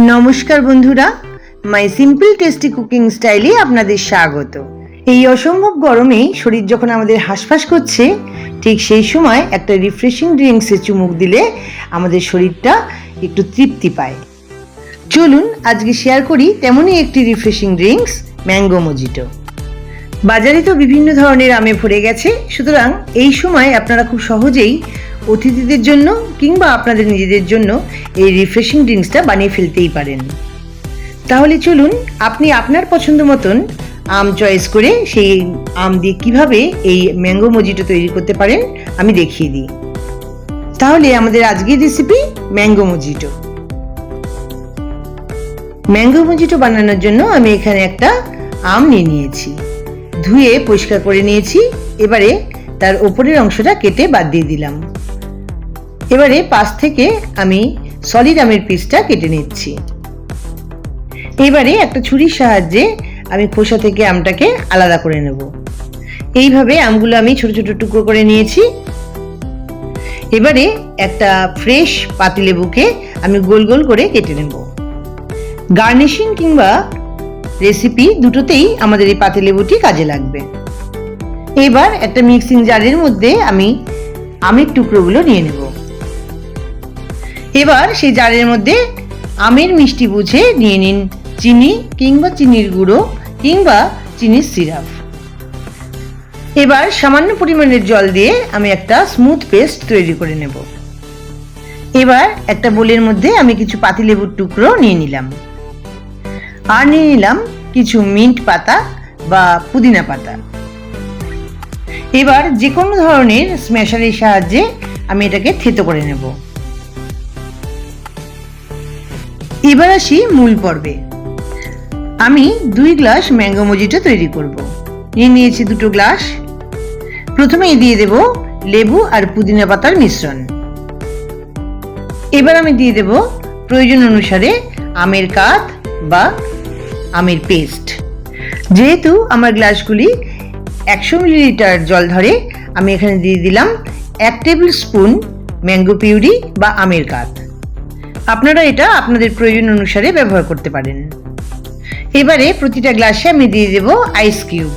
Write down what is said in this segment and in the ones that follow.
নমস্কার বন্ধুরা, মাই simple tasty cooking স্টাইলে আপনাদের স্বাগত। এই অসম্ভব গরমে শরীর যখন আমাদের হাঁসফাঁস করছে, ঠিক সেই সময় একটা রিফ্রেশিং ড্রিঙ্কসে চুমুক দিলে আমাদের শরীরটা একটু তৃপ্তি পায়। চলুন, আজকে শেয়ার করি তেমনই একটি রিফ্রেশিং ড্রিঙ্কস ম্যাঙ্গো মজিটো বাজারে তো বিভিন্ন ধরনের আমে ভরে গেছে, সুতরাং এই সময় আপনারা খুব সহজেই অতিথিদের জন্য কিংবা আপনাদের নিজেদের জন্য এই রিফ্রেশিং ড্রিঙ্কসটা বানিয়ে ফেলতেই পারেন। তাহলে চলুন, আপনি আপনার পছন্দ মতন আম চয়েস করে সেই আম দিয়ে কীভাবে এই ম্যাঙ্গো মজিটো তৈরি করতে পারেন, আমি দেখিয়ে দিই। তাহলে আমাদের আজকের recipe mango mojito mango mojito বানানোর জন্য আমি এখানে একটা আম নিয়ে নিয়েছি। ধুয়ে পরিষ্কার করে নিয়েছি, এবারে তার ওপরের অংশটা কেটে বাদ দিয়ে দিলাম। এবারে পাশ থেকে আমি সলিড আমের পিসটা কেটে নিচ্ছি। এবারে একটা ছুরির সাহায্যে আমি খোসা থেকে আমটাকে আলাদা করে নেব। এইভাবে আমগুলো আমি ছোট ছোট টুকরো করে নিয়েছি। এবারে একটা ফ্রেশ পাতিলেবুকে আমি গোল গোল করে কেটে নেব। গার্নিশিং কিংবা রেসিপি দুটোতেই আমাদের এই পাতিলেবুটি কাজে লাগবে। এবার একটা মিক্সিং জারের মধ্যে আমি আমের টুকরোগুলো নিয়ে নেব। এবার সেই জারের মধ্যে আমের মিষ্টি বুঝে নিয়ে নিন। চিনি কিংবা চিনির গুঁড়ো কিংবা চিনির সিরাপ। এবার সামান্য পরিমাণের জল দিয়ে আমি একটা স্মুথ পেস্ট তৈরি করে নেব। এবার একটা বোলের মধ্যে আমি কিছু পাতিলেবুর টুকরো নিয়ে নিলাম। আর নিয়ে নিলাম কিছু মিন্ট পাতা বা পুদিনা পাতা। এবার যে কোনো ধরনের স্ম্যাশারের সাহায্যে আমি এটাকে থেতো করে নেব। এবার আসি মূল পর্বে। আমি দুই গ্লাস ম্যাঙ্গো মজিটো তৈরি করব। নিয়ে নিয়েছি দুটো গ্লাস। প্রথমেই দিয়ে দেব লেবু আর পুদিনা পাতার মিশ্রণ। এবার আমি দিয়ে দেব প্রয়োজন অনুসারে আমের কাত বা আমের পেস্ট। যেহেতু আমার গ্লাসগুলি একশো মিলিলিটার জল ধরে, আমি এখানে দিয়ে দিলাম এক টেবিল স্পুন ম্যাঙ্গো পিউরি বা আমের কাত। আপনারা এটা আপনাদের প্রয়োজন অনুসারে ব্যবহার করতে পারেন। এবারে প্রতিটা গ্লাসে আমি দিয়ে দেব আইস কিউব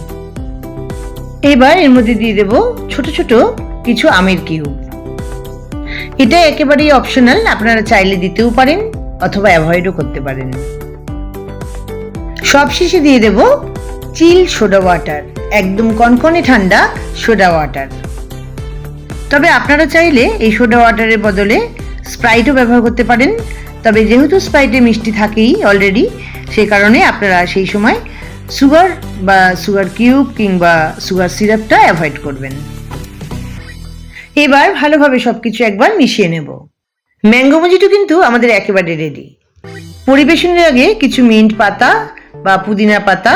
এবার এর মধ্যে দিয়ে দেব ছোট ছোট কিছু আমের কিউব এটা একেবারেই অপশনাল আপনারা চাইলে দিতেও পারেন অথবা অ্যাভয়েডও করতে পারেন। সবশেষে দিয়ে দেব চিল সোডা ওয়াটার, একদম কনকনে ঠান্ডা সোডা ওয়াটার। তবে আপনারা চাইলে এই সোডা ওয়াটারের বদলে স্প্রাইটও ব্যবহার করতে পারেন। তবে যেহেতু স্প্রাইটে মিষ্টি থাকেই অলরেডি সেই কারণে আপনারা সেই সময় সুগার বা সুগার কিউব কিংবা সুগার সিরাপটা অ্যাভয়েড করবেন। এবার ভালোভাবে সব কিছু একবার মিশিয়ে নেব। ম্যাঙ্গো মজিটো কিন্তু আমাদের একেবারে রেডি পরিবেশনের আগে কিছু মিন্ট পাতা বা পুদিনা পাতা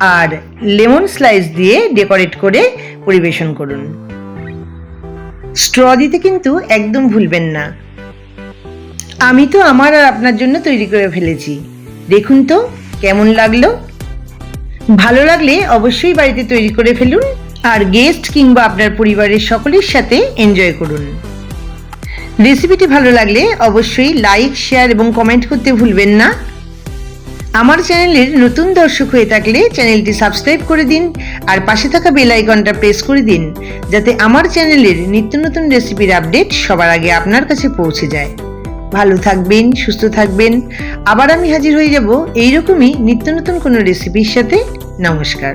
আর লেমন স্লাইস দিয়ে ডেকোরেট করে পরিবেশন করুন। স্ট্র দিতে কিন্তু একদম ভুলবেন না। আমি তো আমার আর আপনার জন্য তৈরি করে ফেলেছি। দেখুন তো, কেমন লাগল? ভালো লাগলে অবশ্যই বাড়িতে তৈরি করে ফেলুন আর গেস্ট কিংবা আপনার পরিবারের সকলের সাথে এনজয় করুন। রেসিপিটি ভালো লাগলে অবশ্যই লাইক শেয়ার এবং কমেন্ট করতে ভুলবেন না। আমার চ্যানেলের নতুন দর্শক হয়ে থাকলে চ্যানেলটি সাবস্ক্রাইব করে দিন আর পাশে থাকা বেল আইকনটা প্রেস করে দিন, যাতে আমার চ্যানেলের নিত্য নতুন রেসিপির আপডেট সবার আগে আপনার কাছে পৌঁছে যায়। ভালো থাকবেন, সুস্থ থাকবেন। আবার আমি হাজির হয়ে যাব এইরকমই নিত্য নতুন কোনো রেসিপির সাথে। নমস্কার।